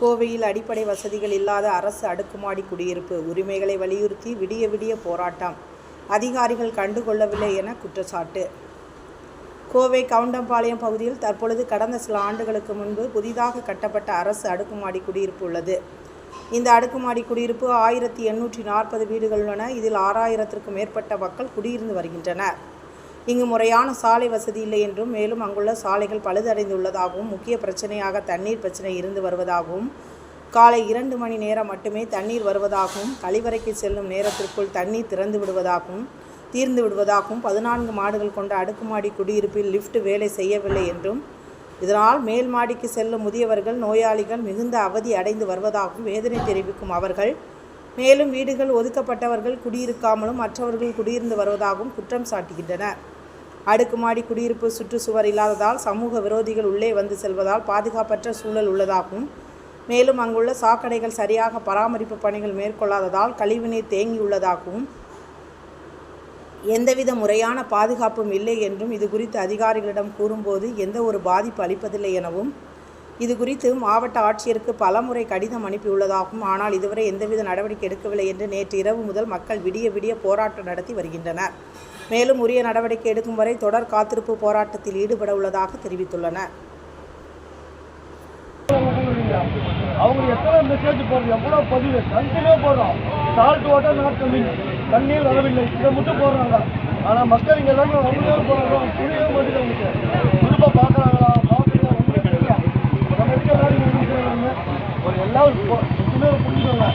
கோவையில் அடிப்படை வசதிகள் இல்லாத அரசு அடுக்குமாடி குடியிருப்பு உரிமைகளை வலியுறுத்தி விடிய விடிய போராட்டம். அதிகாரிகள் கண்டுகொள்ளவில்லை என குற்றச்சாட்டு. கோவை கவுண்டம்பாளையம் பகுதியில் தற்பொழுது கடந்த சில ஆண்டுகளுக்கு முன்பு புதிதாக கட்டப்பட்ட அரசு அடுக்குமாடி குடியிருப்பு உள்ளது. இந்த அடுக்குமாடி குடியிருப்பு ஆயிரத்தி எண்ணூற்றி நாற்பது வீடுகள் உள்ளன. இதில் ஆறாயிரத்திற்கும் மேற்பட்ட மக்கள் குடியிருந்து வருகின்றனர். இங்கு முறையான சாலை வசதி இல்லை என்றும் மேலும் அங்குள்ள சாலைகள் பழுதடைந்துள்ளதாகவும் முக்கிய பிரச்சனையாக தண்ணீர் பிரச்சனை இருந்து வருவதாகவும் காலை இரண்டு மணி நேரம் மட்டுமே தண்ணீர் வருவதாகவும் கழிவறைக்கு செல்லும் நேரத்திற்குள் தண்ணீர் திறந்து விடுவதாகவும் தீர்ந்து விடுவதாகவும் பதினான்கு மாடுகள் கொண்ட அடுக்குமாடி குடியிருப்பில் லிஃப்ட் வேலை செய்யவில்லை என்றும் இதனால் மேல் மாடிக்கு செல்லும் முதியவர்கள் நோயாளிகள் மிகுந்த அவதி அடைந்து வருவதாகவும் வேதனை தெரிவிக்கும் அவர்கள் மேலும் வீடுகள் ஒதுக்கப்பட்டவர்கள் குடியிருக்காமலும் மற்றவர்கள் குடியிருந்து வருவதாகவும் குற்றம் சாட்டுகின்றனர். அடுக்குமாடி குடியிருப்பு சுற்றுச்சுவர் இல்லாததால் சமூக விரோதிகள் உள்ளே வந்து செல்வதால் பாதுகாப்பற்ற சூழல் உள்ளதாகவும் மேலும் அங்குள்ள சாக்கடைகள் சரியாக பராமரிப்பு பணிகள் மேற்கொள்ளாததால் கழிவுநீர் தேங்கியுள்ளதாகவும் எந்தவித முறையான பாதுகாப்பும் இல்லை என்றும் இது குறித்து அதிகாரிகளிடம் கூறும்போது எந்த ஒரு பாதிப்பு அளிப்பதில்லை எனவும் இது குறித்து மாவட்ட ஆட்சியருக்கு பலமுறை கடிதம் அனுப்பியுள்ளதாகவும் ஆனால் இதுவரை எந்தவித நடவடிக்கை எடுக்கவில்லை என்று நேற்று இரவு முதல் மக்கள் விடிய விடிய போராட்டம் நடத்தி வருகின்றனர். மேலும் உரிய நடவடிக்கை எடுக்கும் வரை தொடர் காத்திருப்பு போராட்டத்தில் ஈடுபட உள்ளதாக தெரிவித்துள்ளனர். அவங்க எத்தனை மெசேஜ் போடுறது எவ்வளோ பதிவு? கண்டினியூ போடுறோம். சால்ட் வாட்டர் நாட் கம்மிங் தண்ணீர் வரவில்லை. இதை மட்டும் போடுறாங்க. ஆனால் மக்கள் இங்கே எல்லாமே அவங்களே போடுறோம் புரியவே மாட்டேங்குது திரும்ப பார்க்குறாங்களா? எதுவுமே புரிஞ்சுக்கோங்க.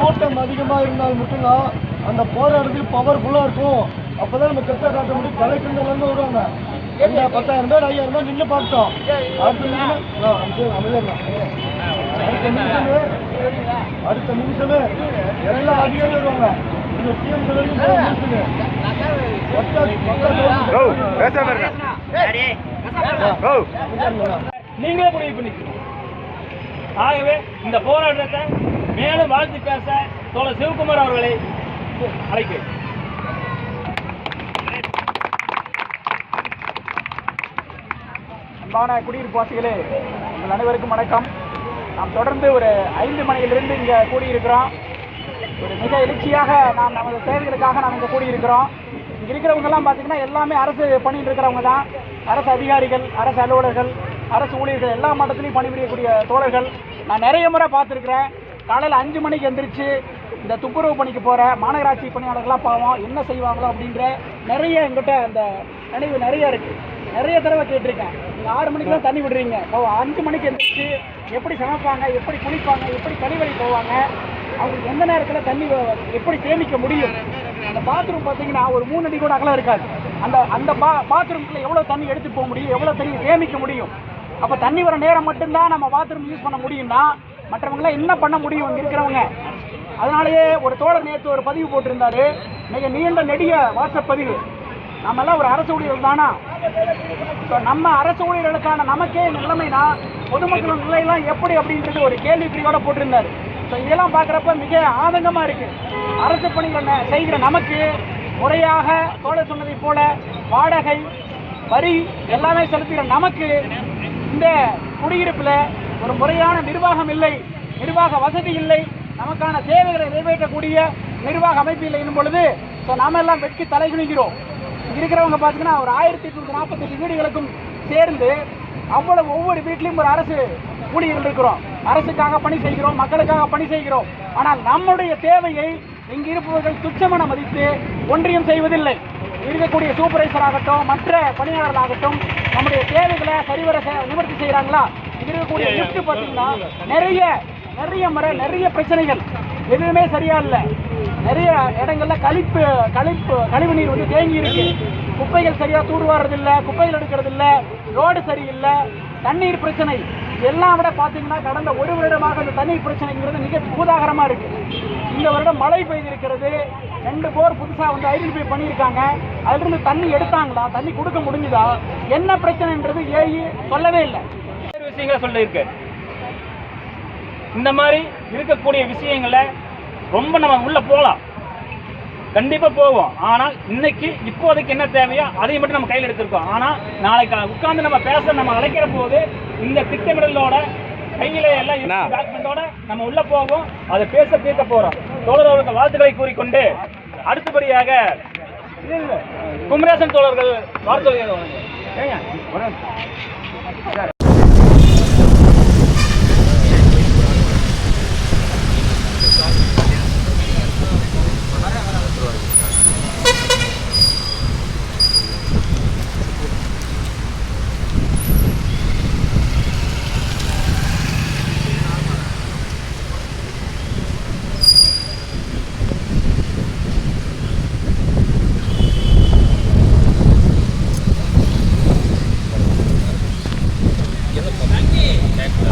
கூட்டம் அதிகமாக இருந்தால் மட்டும்தான் அந்த போராட்டத்துக்கு பவர்ஃபுல்லாக இருக்கும். அப்போ தான் நம்ம கெட்ட காட்ட முடியும். கலெக்டர்லேருந்து வருவாங்க. என்ன பத்தாயிரம் பேர் ஐயாயிரம் பேர் நின்று பார்த்தோம். அடுத்த நிமிஷம் எல்லா அதிகாரியும் வருவாங்க. நீங்களே முடிவு பண்ணிக்கணும் ஆகவே இந்த போராட்டத்தை மேலும் வாழ்த்து பேச தோழர் சிவகுமார் அவர்களை அழைக்கிறேன். அன்பான குடியிருப்பு வாசிகளே உங்கள் அனைவருக்கும் வணக்கம். நாம் தொடர்ந்து ஒரு ஐந்து மணியிலிருந்து இங்கே கூடியிருக்கிறோம். ஒரு மிக எழுச்சியாக நாம் நமது தேவைகளுக்காக நாம் இங்கே கூடியிருக்கிறோம். இங்கே இருக்கிறவங்கெல்லாம் பார்த்தீங்கன்னா எல்லாமே அரசு பணியில் இருக்கிறவங்க தான். அரசு அதிகாரிகள் அரசு அலுவலர்கள் அரசு ஊழியர்கள் எல்லா மட்டத்திலையும் பணிபுரியக்கூடிய தோழர்கள் நான் நிறைய முறை பார்த்துருக்குறேன். காலையில் அஞ்சு மணிக்கு எந்திரிச்சு இந்த துப்புரவு பணிக்கு போகிற மாநகராட்சி பணியாளர்களாக பாவம் என்ன செய்வாங்களோ அப்படின்ற நிறைய எங்கிட்ட அந்த நினைவு நிறைய இருக்குது நிறைய தடவை கேட்டிருக்கேன். நீங்கள் ஆறு மணிக்கு தான் தண்ணி விடுறீங்க. இப்போ அஞ்சு மணிக்கு எந்திரிச்சு எப்படி சமைப்பாங்க எப்படி குளிப்பாங்க எப்படி கழிவறை போவாங்க அவங்களுக்கு எந்த நேரத்தில் தண்ணி எப்படி சேமிக்க முடியும்? அந்த பாத்ரூம் பார்த்தீங்கன்னா ஒரு மூணு அடி கூட அகலம் இருக்காது. அந்த அந்த பா பாத்ரூம்குள்ள எவ்வளோ தண்ணி எடுத்து போக முடியும் எவ்வளோ தண்ணி சேமிக்க முடியும்? அப்போ தண்ணி வர நேரம் மட்டும்தான் நம்ம பாத்ரூம் யூஸ் பண்ண முடியும்னா மற்றவங்களாம் என்ன பண்ண முடியும் இங்கே இருக்கிறவங்க? அதனாலேயே ஒரு தோழர் நேற்று ஒரு பதிவு போட்டிருந்தாரு. மிக நீண்ட நெடிய வாட்ஸ்அப் பதிவு. நம்ம எல்லாம் ஒரு அரசு ஊழியர்கள் தானா? ஸோ நம்ம அரசு ஊழியர்களுக்கான நமக்கே இந்த நிலைமைனா பொதுமக்களின் நிலையெல்லாம் எப்படி அப்படின்றது ஒரு கேள்விக்குறியோட போட்டிருந்தார். ஸோ இதெல்லாம் பார்க்குறப்ப மிக ஆதங்கமாக இருக்கு. அரசு பணிகள் செய்கிற நமக்கு முறையாக தோழர் சொன்னதை போல வாடகை வரி எல்லாமே செலுத்துகிற நமக்கு இந்த குடியிருப்பில் ஒரு முறையான நிர்வாகம் இல்லை நிர்வாக வசதி இல்லை. நமக்கான தேவைகளை நிறைவேற்றக்கூடிய நிர்வாக அமைப்பு இல்லை என்னும் பொழுது ஸோ நாம எல்லாம் வெட்கி தலைகுனிகிறோம் இங்கே இருக்கிறவங்க பார்த்தீங்கன்னா ஒரு ஆயிரத்தி எட்நூத்தி நாற்பத்தெட்டு வீடுகளுக்கும் சேர்ந்து அவ்வளவு ஒவ்வொரு வீட்லையும் ஒரு அரசு ஊழியர்கள் இருக்கிறோம். அரசுக்காக பணி செய்கிறோம் மக்களுக்காக பணி செய்கிறோம். ஆனால் நம்முடைய தேவையை இங்கு இருப்பவர்கள் துச்சமென மதித்து ஒன்றியம் செய்வதில்லை. இருக்கக்கூடிய சூப்பர்வைசர் ஆகட்டும் மற்ற பணியாளர்களாகட்டும் நம்முடைய தேவைகளை சரிவர நிவர்த்தி செய்கிறாங்களா இருக்கக்கூடிய லிஃப்ட் பார்த்தீங்கன்னா நிறைய நிறைய முறை நிறைய பிரச்சனைகள். எதுவுமே சரியா இல்லை. நிறைய இடங்கள்ல கழிப்பு கழிப்பு கழிவு நீர் வந்து தேங்கி இருக்கு. குப்பைகள் சரியா தூர்வாடுறது இல்ல குப்பைகள் எடுக்கிறது இல்ல ரோடு சரியில்லை தண்ணீர் பிரச்சனை. எல்லாம் விட பார்த்தீங்கன்னா கடந்த ஒரு வருடமாக இந்த தண்ணீர் பிரச்சனைங்கிறது மிக பூதாகரமா இருக்குது இந்த வருடம் மழை பெய்திருக்கிறது. ரெண்டு போர் புதுசாக வந்து ஐடென்டிஃபை பண்ணியிருக்காங்க. அதுலருந்து தண்ணி எடுத்தாங்களா? தண்ணி கொடுக்க முடிஞ்சுதா? என்ன பிரச்சனைன்றது ஏஇ சொல்லவே இல்லை. வேறு விஷயங்களை சொல்லியிருக்கு. இந்த மாதிரி இருக்கக்கூடிய விஷயங்களை ரொம்ப நம்ம உள்ளே போகலாம். கண்டிப்பாக போவோம். ஆனால் இன்னைக்கு இப்போதைக்கு என்ன தேவையோ அதை மட்டும் நம்ம கையில் எடுத்திருக்கோம். ஆனால் நாளைக்கு உட்காந்து நம்ம பேச நம்ம அழைக்கிற போது இந்த திட்டமிடலோட கையில எல்லாம் டாக்குமெண்டோட நம்ம உள்ள போவோம். அதை பேச தீர்க்க போறோம். தோழர் அவர்களுக்கு வாழ்த்துக்களை கூறிக்கொண்டு அடுத்தபடியாக குமரேசன் தோழர்கள் வாழ்த்து একটা